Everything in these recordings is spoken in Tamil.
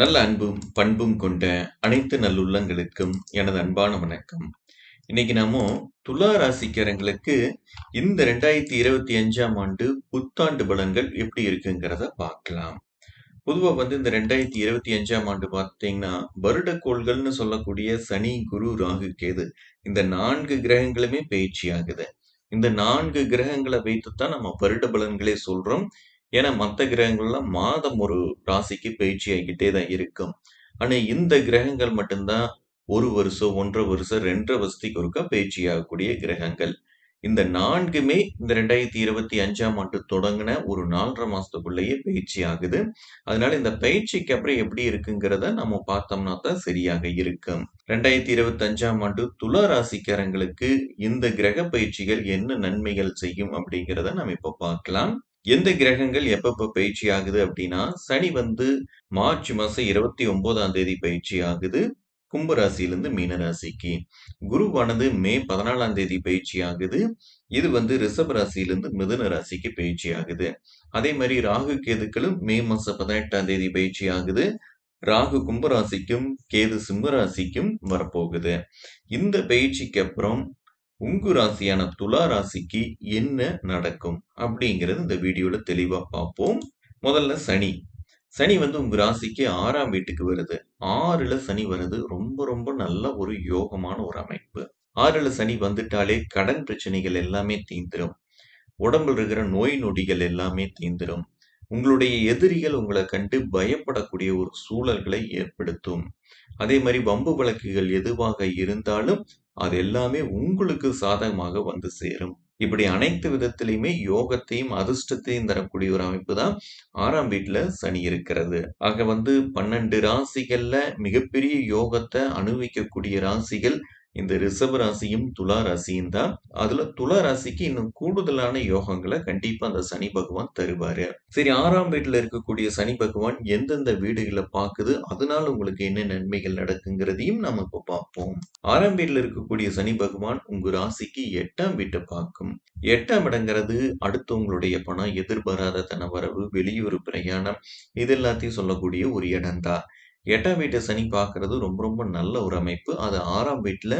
நல்ல அன்பும், பண்பும் கொண்ட அனைத்து நல்லுள்ளங்களுக்கும் எனது அன்பான வணக்கம். இன்னைக்கு நாமோ துலா ராசிக்காரங்களுக்கு இந்த 2025ஆம் ஆண்டு புத்தாண்டு பலன்கள் எப்படி இருக்குங்கிறத பார்க்கலாம். பொதுவா வந்து இந்த 2025ஆம் ஆண்டு பார்த்தீங்கன்னா, வருடக்கோள்கள்னு சொல்லக்கூடிய சனி, குரு, ராகு, கேது இந்த நான்கு கிரகங்களுமே பயிற்சி ஆகுது இந்த 4 கிரகங்கள வைத்துத்தான் நம்ம வருட பலன்களே சொல்றோம். ஏன்னா, மற்ற கிரகங்கள்லாம் மாதம் ஒரு ராசிக்கு பயிற்சி ஆகிக்கிட்டே தான் இருக்கும். ஆனால் இந்த கிரகங்கள் மட்டும்தான் ஒரு வருஷம், 1 1/2 வருஷம், 2 1/2 வருஷத்துக்கு ஒருக்கா பயிற்சி ஆகக்கூடிய கிரகங்கள். இந்த நான்குமே இந்த 2025ஆம் ஆண்டு தொடங்கின ஒரு நாலரை மாசத்துக்குள்ளேயே பயிற்சி ஆகுது. அதனால இந்த பயிற்சிக்கு அப்புறம் எப்படி இருக்குங்கிறத நம்ம பார்த்தோம்னா தான் சரியாக இருக்கும். 2025ஆம் ஆண்டு துலா ராசிக்காரங்களுக்கு இந்த கிரக பயிற்சிகள் என்ன நன்மைகள் செய்யும் அப்படிங்கிறத நம்ம இப்ப பார்க்கலாம். எந்த கிரகங்கள் எப்பப்போ பயிற்சி ஆகுது அப்படின்னா, சனி வந்து மார்ச் மாதம் இருபத்தி ஒன்பதாம் தேதி பயிற்சி ஆகுது. கும்பராசியிலிருந்து மீன ராசிக்கு. குருவானது மே 14ஆம் தேதி பயிற்சி ஆகுது. இது வந்து ரிஷப ராசியிலிருந்து மிதுன ராசிக்கு பயிற்சி ஆகுது. அதே மாதிரி ராகு, கேதுக்களும் மே மாசம் 18ஆம் தேதி பயிற்சி ஆகுது. ராகு கும்பராசிக்கும் கேது சிம்மராசிக்கும் வரப்போகுது. இந்த பயிற்சிக்கு அப்புறம் உங்க ராசியான துலா ராசிக்கு என்ன நடக்கும்? அப்படிங்கிறது இந்த வீடியோல தெளிவா பார்ப்போம். முதல்ல சனி. சனி வந்து உங்க ராசிக்கு ஆறாம் வீட்டுக்கு வருது. ஆறுல சனி வர்றது ரொம்ப ரொம்ப நல்ல ஒரு யோகமான ஒரு அமைப்பு. ஆறுல சனி வந்துட்டாலே கடன் பிரச்சனைகள் எல்லாமே தீந்துடும் உடம்புல இருக்கிற நோய் நொடிகள் எல்லாமே தீந்துடும் உங்களுடைய எதிரிகள் உங்களை கண்டு பயப்படக்கூடிய ஒரு சூழல்களை ஏற்படுத்தும். அதே மாதிரி வம்பு வழக்குகள் எதுவாக இருந்தாலும், அது எல்லாமே உங்களுக்கு சாதகமாக வந்து சேரும். இப்படி அனைத்து விதத்திலையுமே யோகத்தையும், அதிர்ஷ்டத்தையும் தரக்கூடிய ஒரு அமைப்பு தான் 6ஆம் வீட்ல சனி இருக்கிறது. ஆக வந்து 12 ராசிகள்ல மிகப்பெரிய யோகத்தை அனுபவிக்கக்கூடிய ராசிகள் இந்த ரிசர்வ் ராசியும், துலா ராசியும் தான். அதுல துலா ராசிக்கு இன்னும் கூடுதலான யோகங்களை கண்டிப்பா அந்த சனி பகவான் தருவாரு. சரி ஆறாம் வீட்டுல இருக்கக்கூடிய சனி பகவான் எந்தெந்த வீடுகளை பாக்குது? அதனால உங்களுக்கு என்ன நன்மைகள் நடக்குங்கிறதையும் நாம இப்ப பார்ப்போம். ஆறாம் வீட்டுல இருக்கக்கூடிய சனி பகவான் உங்க ராசிக்கு எட்டாம் வீட்டை பார்க்கும். எட்டாம் இடங்கிறது அடுத்தவங்களுடைய பணம், எதிர்பாராத தனவரவு, வெளியூர் பிரயாணம் இது எல்லாத்தையும் சொல்லக்கூடிய ஒரு இடம் தான். எட்டாம் வீட்டை சனி பார்க்கறது ரொம்ப ரொம்ப நல்ல ஒரு அமைப்பு. அது ஆறாம் வீட்டில்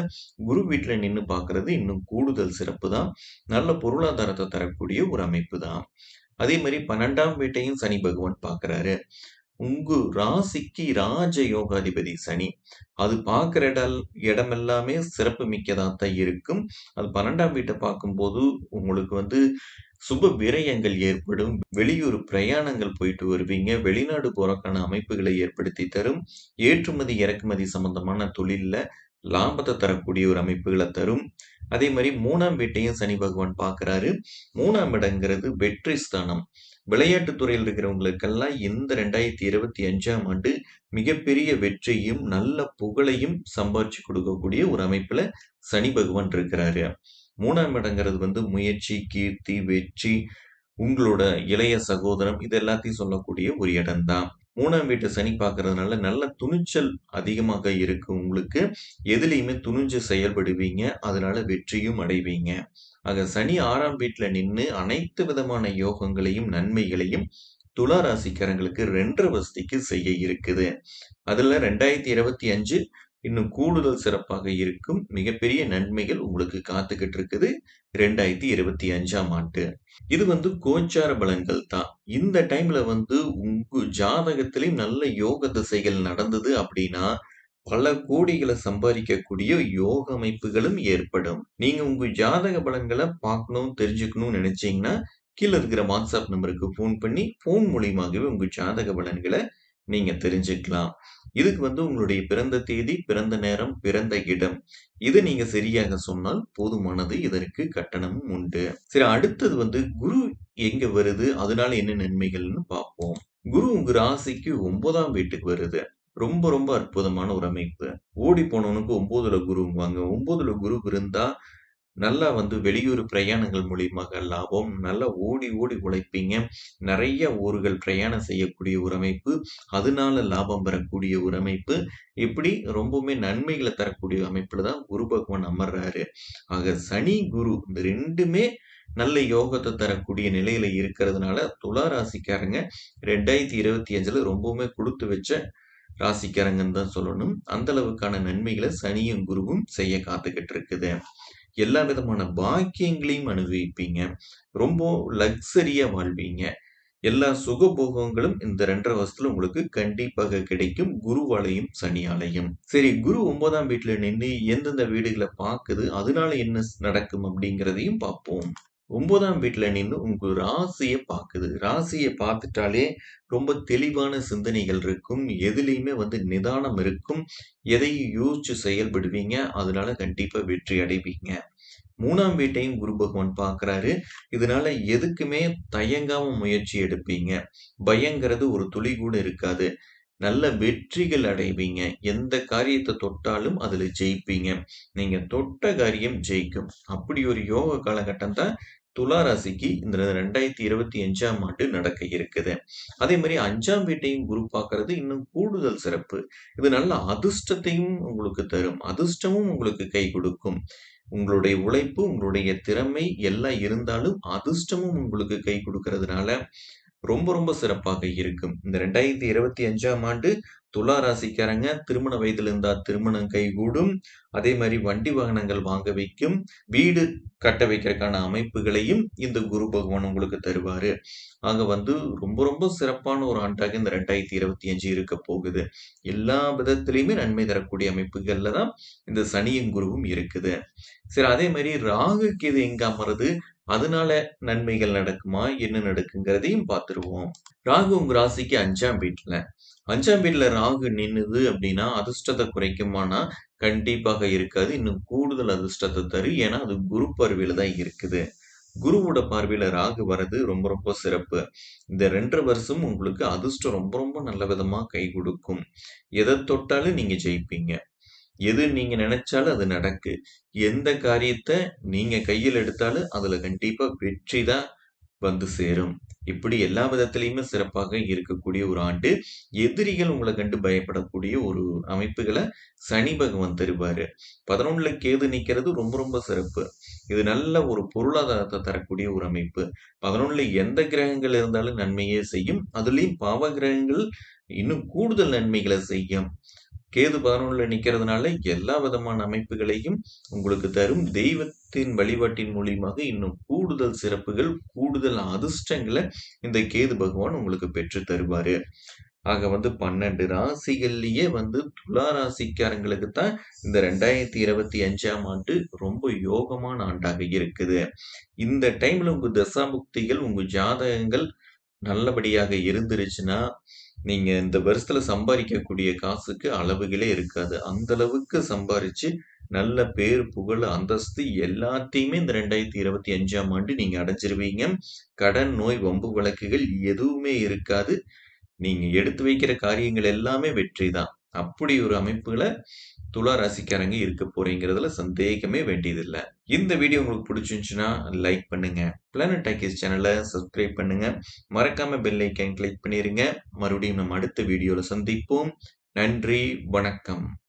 குரு வீட்டில் நின்னு பார்க்கறது இன்னும் கூடுதல் சிறப்பு தான். நல்ல பொருளாதாரத்தை தரக்கூடிய ஒரு அமைப்பு தான். அதே மாதிரி பன்னெண்டாம் வீட்டையும் சனி பகவான் பார்க்குறாரு உங்கு ராசிக்கு ராஜ யோகாதிபதி சனி. அது பார்க்குற இடல் இடம் எல்லாமே சிறப்பு மிக்கதாக தான் இருக்கும். அது பன்னெண்டாம் வீட்டை பார்க்கும்போது உங்களுக்கு வந்து சுப விரயங்கள் ஏற்படும். வெளியூர் பிரயாணங்கள் போயிட்டு வருவீங்க. வெளிநாடு போறக்கான அமைப்புகளை ஏற்படுத்தி தரும். ஏற்றுமதி, இறக்குமதி சம்பந்தமான தொழில்ல லாபத்தை தரக்கூடிய ஒரு அமைப்புகளை தரும். அதே மாதிரி மூணாம் வீட்டையும் சனி பகவான் பார்க்குறாரு மூணாம் இடங்கிறது வெற்றி ஸ்தானம். விளையாட்டு துறையில் இருக்கிறவங்களுக்கெல்லாம் இந்த 2025ஆம் ஆண்டு மிகப்பெரிய வெற்றியும், நல்ல புகழையும் சம்பாதிச்சு கொடுக்கக்கூடிய ஒரு அமைப்புல சனி பகவான் இருக்கிறாரு. மூணாம் இடங்கிறது வந்து முயற்சி, கீர்த்தி, வெற்றி, உங்களோட இளைய சகோதரம் இது எல்லாத்தையும் சொல்லக்கூடிய ஒரு இடம் தான். 3ஆம் வீட்ட சனி பார்க்கறதுனால நல்ல துணிச்சல் அதிகமாக இருக்கு உங்களுக்கு. எதுலேயுமே துணிஞ்சு செயல்படுவீங்க. அதனால வெற்றியும் அடைவீங்க. ஆக சனி ஆறாம் வீட்டில் நின்று அனைத்து விதமான யோகங்களையும், நன்மைகளையும் துலா ராசிக்காரங்களுக்கு 2 1/2 வருஷத்துக்கு செய்ய இருக்குது. அதுல 2025 இன்னும் கூடுதல் சிறப்பாக இருக்கும். மிகப்பெரிய நன்மைகள் உங்களுக்கு காத்துக்கிட்டு இருக்குது. 2025ஆம் ஆண்டு. இது வந்து கோச்சார பலன்கள் தான். இந்த டைம்ல வந்து உங்க ஜாதகத்திலையும் நல்ல யோக திசைகள் நடந்தது அப்படின்னா, பல கோடிகளை சம்பாதிக்கக்கூடிய யோக அமைப்புகளும் ஏற்படும். நீங்க உங்க ஜாதக பலன்களை பார்க்கணும், தெரிஞ்சுக்கணும்னு நினைச்சீங்கன்னா, கீழே இருக்கிற வாட்ஸ்அப் நம்பருக்கு ஃபோன் பண்ணி, ஃபோன் மூலியமாகவே உங்க ஜாதக பலன்களை நீங்க தெரிஞ்சுக்கலாம். இதுக்கு வந்து உங்களுடைய பிறந்த தேதி, பிறந்த நேரம், பிறந்த இடம் இது நீங்க சரியாக சொன்னால் போதுமானது. இதற்கு கட்டணமும் உண்டு. சரி அடுத்தது வந்து குரு எங்க வருது? அதனால என்ன நன்மைகள்னு பார்ப்போம். குரு உங்க ராசிக்கு ஒன்பதாம் வீட்டுக்கு வருது. ரொம்ப ரொம்ப அற்புதமான ஒரு அமைப்பு. ஓடி போனவனுக்கு 9ல குருங்குவாங்க. 9ல குரு இருந்தா, நல்லா வந்து வெளியூர் பிரயாணங்கள் மூலியமாக லாபம். நல்லா ஓடி ஓடி உழைப்பீங்க. நிறைய ஊர்கள் பிரயாணம் செய்யக்கூடிய ஒரு அமைப்பு. அதனால லாபம் பெறக்கூடிய ஒரு அமைப்பு. இப்படி ரொம்பவுமே நன்மைகளை தரக்கூடிய அமைப்புல தான் குரு பகவான் அமர்றாரு. ஆக சனி, குரு இந்த ரெண்டுமே நல்ல யோகத்தை தரக்கூடிய நிலையில இருக்கிறதுனால, துலா ராசிக்காரங்க 2025ல ரொம்பவுமே கொடுத்து வச்ச ராசிக்காரங்கன்னு தான் சொல்லணும். அந்த அளவுக்கான நன்மைகளை சனியும், குருவும் செய்ய காத்துக்கிட்டு இருக்குது. எல்லா விதமான பாக்கியங்களையும் அனுபவிப்பீங்க. ரொம்ப லக்ஸரியா வாழ்வீங்க. எல்லா சுகபோகங்களும் இந்த 2 1/2 வருஷத்துல உங்களுக்கு கண்டிப்பாக கிடைக்கும். குருவாலையும் சனியாலையும் சரி குரு ஒன்பதாம் வீட்டுல நின்று எந்தெந்த வீடுகளை பார்க்குது அதனால என்ன நடக்கும் அப்படிங்கிறதையும் பார்ப்போம். ஒன்பதாம் வீட்டில் நின்று உங்கள் ராசியை பார்க்குது ராசியை பார்த்துட்டாலே ரொம்ப தெளிவான சிந்தனைகள் இருக்கும். எதுலேயுமே வந்து நிதானம் இருக்கும். எதையும் யோசிச்சு செயல்படுவீங்க. அதனால கண்டிப்பா வெற்றி அடைவீங்க. மூணாம் வீட்டையும் குரு பகவான் பார்க்குறாரு. இதனால எதுக்குமே தயங்காம முயற்சி எடுப்பீங்க. பயங்கிறது ஒரு துளி கூட இருக்காது. நல்ல வெற்றிகள் அடைவீங்க. எந்த காரியத்த தொட்டாலும் அதில் ஜெயிப்பீங்க. நீங்க தொட்ட காரியம் ஜெயிக்கும். அப்படி ஒரு யோக காலகட்டம் தான் துலா ராசிக்கு இந்த 2025ஆம் ஆண்டு நடக்க இருக்குது. அதே மாதிரி 5ஆம் வீட்டையும் குரு பார்க்கறது இன்னும் கூடுதல் சிறப்பு. இது நல்ல அதிர்ஷ்டத்தையும் உங்களுக்கு தரும். அதிர்ஷ்டமும் உங்களுக்கு கை கொடுக்கும். உங்களுடைய உழைப்பு, உங்களுடைய திறமை எல்லாம் இருந்தாலும் அதிர்ஷ்டமும் உங்களுக்கு கை குடுக்கிறதுனால ரொம்ப ரொம்ப சிறப்பாக இருக்கும். இந்த 2025ஆம் ஆண்டு துலா ராசிக்காரங்க திருமண வயதில் இருந்தால் திருமணம் கைகூடும். அதே மாதிரி வண்டி வாகனங்கள் வாங்க வைக்கும். வீடு கட்ட வைக்கிறக்கான அமைப்புகளையும் இந்த குரு பகவான் உங்களுக்கு தருவாரு. ஆக வந்து ரொம்ப ரொம்ப சிறப்பான ஒரு ஆண்டாக இந்த 2025 இருக்க போகுது. எல்லா விதத்திலையுமே நன்மை தரக்கூடிய அமைப்புகள்ல தான் இந்த சனியும், குருவும் இருக்குது. சரி அதே மாதிரி ராகு, கேது எங்க அமருது? அதனால நன்மைகள் நடக்குமா? என்ன நடக்குங்கிறதையும் பார்த்துருவோம். ராகு உங்க ராசிக்கு அஞ்சாம் வீட்டுல அஞ்சாம் வீட்டுல ராகு நின்னுது அப்படின்னா, அதிர்ஷ்டத்தை குறைக்குமானா, கண்டிப்பாக இருக்காது. இன்னும் கூடுதல் அதிர்ஷ்டத்தை தரும். ஏன்னா, அது குரு பார்வையில தான் இருக்குது. குருவோட பார்வையில ராகு வர்றது ரொம்ப ரொம்ப சிறப்பு. இந்த 2 1/2 வருஷம் உங்களுக்கு அதிர்ஷ்டம் ரொம்ப ரொம்ப நல்ல விதமா கை கொடுக்கும் எதை தொட்டாலும் நீங்க ஜெயிப்பீங்க. எது நீங்க நினச்சாலும் அது நடக்கு. எந்த காரியத்தை நீங்க கையில் எடுத்தாலும் அதுல கண்டிப்பா வெற்றி தான் வந்து சேரும். இப்படி எல்லா விதத்திலையுமே சிறப்பாக இருக்கக்கூடிய ஒரு ஆண்டு. எதிரிகள் உங்களை கண்டு பயப்படக்கூடிய ஒரு அமைப்புகளை சனி பகவான் தருவாரு. 11ல கேது நிக்கிறது ரொம்ப ரொம்ப சிறப்பு. இது நல்ல ஒரு பொருளாதாரத்தை தரக்கூடிய ஒரு அமைப்பு. 11ல எந்த கிரகங்கள் இருந்தாலும் நன்மையே செய்யும். அதுலயும் பாவ கிரகங்கள் இன்னும் கூடுதல் நன்மைகளை செய்யும். கேது 11ல நிக்கிறதுனால எல்லா விதமான அமைப்புகளையும் உங்களுக்கு தரும். தெய்வத்தின் வழிபாட்டின் மூலியமாக இன்னும் கூடுதல் சிறப்புகள், கூடுதல் அதிர்ஷ்டங்களை இந்த கேது பகவான் உங்களுக்கு பெற்று தருவார் ஆக வந்து 12 ராசிகள்லயே வந்து துலா ராசிக்காரங்களுக்கு தான் இந்த 2025ஆம் ஆண்டு ரொம்ப யோகமான ஆண்டாக இருக்குது. இந்த டைம்ல உங்க தசாபுக்திகள், உங்க ஜாதகங்கள் நல்லபடியாக இருந்துருச்சுன்னா, நீங்கள் இந்த வருஷத்துல சம்பாதிக்கக்கூடிய காசுக்கு அளவுகளே இருக்காது. அந்த அளவுக்கு சம்பாரிச்சு நல்ல பேர், புகழ், அந்தஸ்து எல்லாத்தையுமே இந்த 2025ஆம் ஆண்டு நீங்கள் அடைஞ்சிருவீங்க. கடன், நோய், வம்பு வழக்குகள் எதுவுமே இருக்காது. நீங்கள் எடுத்து வைக்கிற காரியங்கள் எல்லாமே வெற்றி தான். அப்படி ஒரு அமைப்புகளை துலா ராசிக்காரங்க இருக்க போறீங்கிறதுல சந்தேகமே வேண்டியதில்லை இந்த வீடியோ உங்களுக்கு பிடிச்சிருந்துச்சுன்னா லைக் பண்ணுங்க. பிளானட் டாக்கிஸ் சேனலை சப்ஸ்கிரைப் பண்ணுங்க. மறக்காம பெல் ஐக்கன் கிளிக் பண்ணிருங்க. மறுபடியும் நம்ம அடுத்த வீடியோல சந்திப்போம். நன்றி, வணக்கம்.